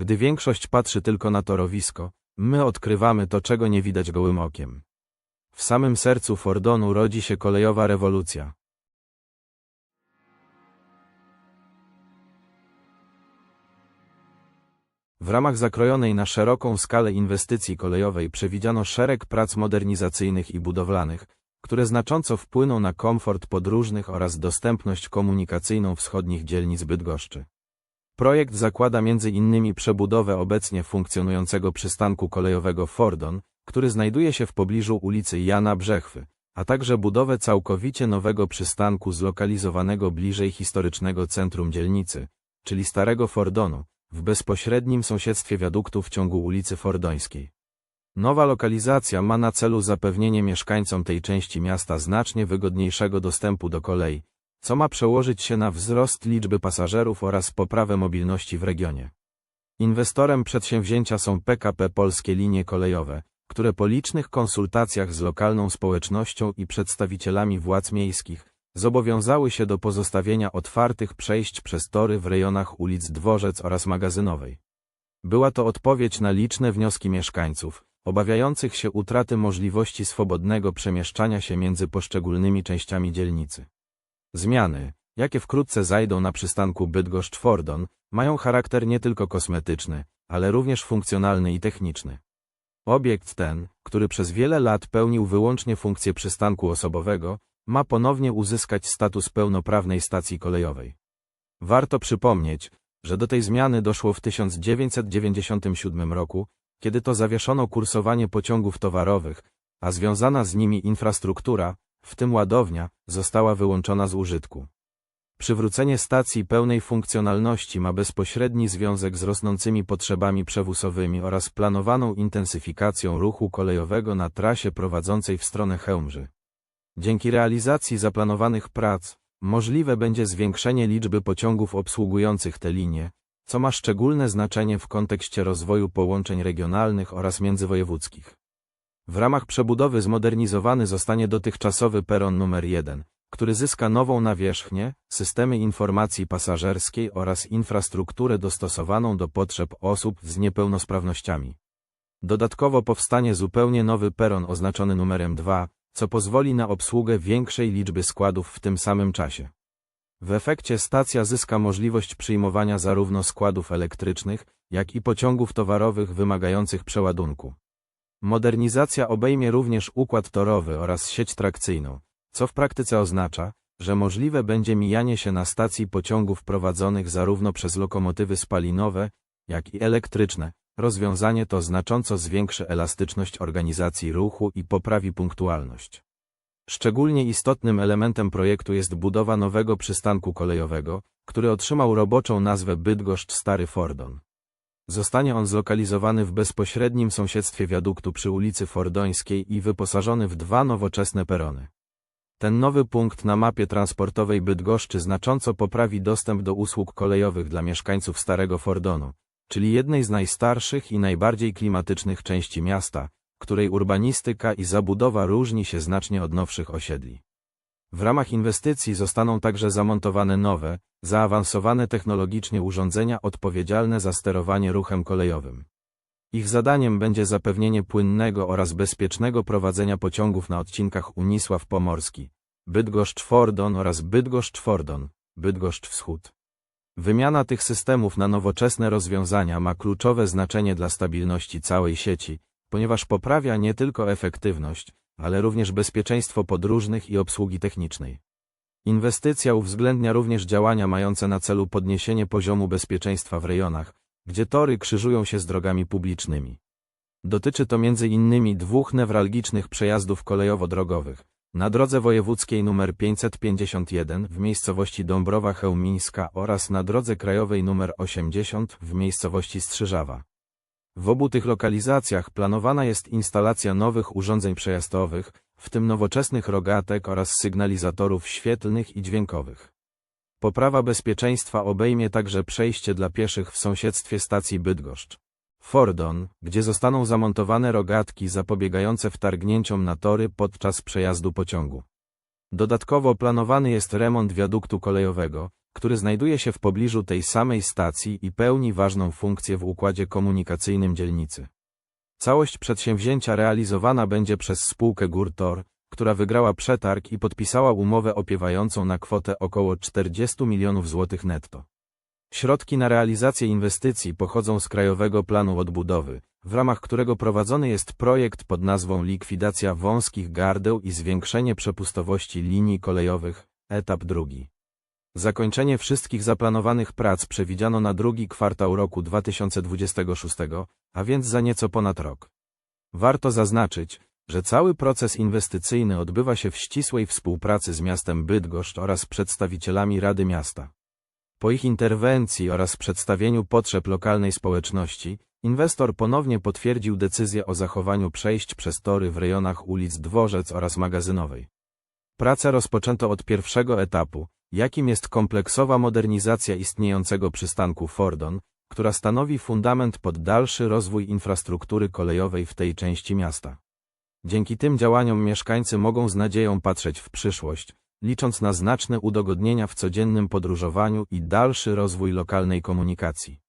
Gdy większość patrzy tylko na torowisko, my odkrywamy to, czego nie widać gołym okiem. W samym sercu Fordonu rodzi się kolejowa rewolucja. W ramach zakrojonej na szeroką skalę inwestycji kolejowej przewidziano szereg prac modernizacyjnych i budowlanych, które znacząco wpłyną na komfort podróżnych oraz dostępność komunikacyjną wschodnich dzielnic Bydgoszczy. Projekt zakłada m.in. przebudowę obecnie funkcjonującego przystanku kolejowego Fordon, który znajduje się w pobliżu ulicy Jana Brzechwy, a także budowę całkowicie nowego przystanku zlokalizowanego bliżej historycznego centrum dzielnicy, czyli Starego Fordonu, w bezpośrednim sąsiedztwie wiaduktu w ciągu ulicy Fordońskiej. Nowa lokalizacja ma na celu zapewnienie mieszkańcom tej części miasta znacznie wygodniejszego dostępu do kolei, co ma przełożyć się na wzrost liczby pasażerów oraz poprawę mobilności w regionie. Inwestorem przedsięwzięcia są PKP Polskie Linie Kolejowe, które po licznych konsultacjach z lokalną społecznością i przedstawicielami władz miejskich zobowiązały się do pozostawienia otwartych przejść przez tory w rejonach ulic Dworzec oraz Magazynowej. Była to odpowiedź na liczne wnioski mieszkańców, obawiających się utraty możliwości swobodnego przemieszczania się między poszczególnymi częściami dzielnicy. Zmiany, jakie wkrótce zajdą na przystanku Bydgoszcz-Fordon, mają charakter nie tylko kosmetyczny, ale również funkcjonalny i techniczny. Obiekt ten, który przez wiele lat pełnił wyłącznie funkcję przystanku osobowego, ma ponownie uzyskać status pełnoprawnej stacji kolejowej. Warto przypomnieć, że do tej zmiany doszło w 1997 roku, kiedy to zawieszono kursowanie pociągów towarowych, a związana z nimi infrastruktura, w tym ładownia, została wyłączona z użytku. Przywrócenie stacji pełnej funkcjonalności ma bezpośredni związek z rosnącymi potrzebami przewózowymi oraz planowaną intensyfikacją ruchu kolejowego na trasie prowadzącej w stronę Chełmży. Dzięki realizacji zaplanowanych prac, możliwe będzie zwiększenie liczby pociągów obsługujących te linie, co ma szczególne znaczenie w kontekście rozwoju połączeń regionalnych oraz międzywojewódzkich. W ramach przebudowy zmodernizowany zostanie dotychczasowy peron numer 1, który zyska nową nawierzchnię, systemy informacji pasażerskiej oraz infrastrukturę dostosowaną do potrzeb osób z niepełnosprawnościami. Dodatkowo powstanie zupełnie nowy peron oznaczony numerem 2, co pozwoli na obsługę większej liczby składów w tym samym czasie. W efekcie stacja zyska możliwość przyjmowania zarówno składów elektrycznych, jak i pociągów towarowych wymagających przeładunku. Modernizacja obejmie również układ torowy oraz sieć trakcyjną, co w praktyce oznacza, że możliwe będzie mijanie się na stacji pociągów prowadzonych zarówno przez lokomotywy spalinowe, jak i elektryczne. Rozwiązanie to znacząco zwiększy elastyczność organizacji ruchu i poprawi punktualność. Szczególnie istotnym elementem projektu jest budowa nowego przystanku kolejowego, który otrzymał roboczą nazwę Bydgoszcz Stary Fordon. Zostanie on zlokalizowany w bezpośrednim sąsiedztwie wiaduktu przy ulicy Fordońskiej i wyposażony w dwa nowoczesne perony. Ten nowy punkt na mapie transportowej Bydgoszczy znacząco poprawi dostęp do usług kolejowych dla mieszkańców Starego Fordonu, czyli jednej z najstarszych i najbardziej klimatycznych części miasta, której urbanistyka i zabudowa różni się znacznie od nowszych osiedli. W ramach inwestycji zostaną także zamontowane nowe, zaawansowane technologicznie urządzenia odpowiedzialne za sterowanie ruchem kolejowym. Ich zadaniem będzie zapewnienie płynnego oraz bezpiecznego prowadzenia pociągów na odcinkach Unisław Pomorski, Bydgoszcz-Fordon oraz Bydgoszcz-Fordon, Bydgoszcz-Wschód. Wymiana tych systemów na nowoczesne rozwiązania ma kluczowe znaczenie dla stabilności całej sieci, ponieważ poprawia nie tylko efektywność, ale również bezpieczeństwo podróżnych i obsługi technicznej. Inwestycja uwzględnia również działania mające na celu podniesienie poziomu bezpieczeństwa w rejonach, gdzie tory krzyżują się z drogami publicznymi. Dotyczy to m.in. dwóch newralgicznych przejazdów kolejowo-drogowych, na drodze wojewódzkiej nr 551 w miejscowości Dąbrowa Chełmińska oraz na drodze krajowej nr 80 w miejscowości Strzyżawa. W obu tych lokalizacjach planowana jest instalacja nowych urządzeń przejazdowych, w tym nowoczesnych rogatek oraz sygnalizatorów świetlnych i dźwiękowych. Poprawa bezpieczeństwa obejmie także przejście dla pieszych w sąsiedztwie stacji Bydgoszcz. Fordon, gdzie zostaną zamontowane rogatki zapobiegające wtargnięciom na tory podczas przejazdu pociągu. Dodatkowo planowany jest remont wiaduktu kolejowego, który znajduje się w pobliżu tej samej stacji i pełni ważną funkcję w układzie komunikacyjnym dzielnicy. Całość przedsięwzięcia realizowana będzie przez spółkę Gurtor, która wygrała przetarg i podpisała umowę opiewającą na kwotę około 40 milionów złotych netto. Środki na realizację inwestycji pochodzą z Krajowego Planu Odbudowy, w ramach którego prowadzony jest projekt pod nazwą Likwidacja wąskich gardeł i zwiększenie przepustowości linii kolejowych, etap drugi. Zakończenie wszystkich zaplanowanych prac przewidziano na drugi kwartał roku 2026, a więc za nieco ponad rok. Warto zaznaczyć, że cały proces inwestycyjny odbywa się w ścisłej współpracy z miastem Bydgoszcz oraz przedstawicielami Rady Miasta. Po ich interwencji oraz przedstawieniu potrzeb lokalnej społeczności, inwestor ponownie potwierdził decyzję o zachowaniu przejść przez tory w rejonach ulic Dworzec oraz Magazynowej. Prace rozpoczęto od pierwszego etapu, jakim jest kompleksowa modernizacja istniejącego przystanku Fordon, która stanowi fundament pod dalszy rozwój infrastruktury kolejowej w tej części miasta. Dzięki tym działaniom mieszkańcy mogą z nadzieją patrzeć w przyszłość, licząc na znaczne udogodnienia w codziennym podróżowaniu i dalszy rozwój lokalnej komunikacji.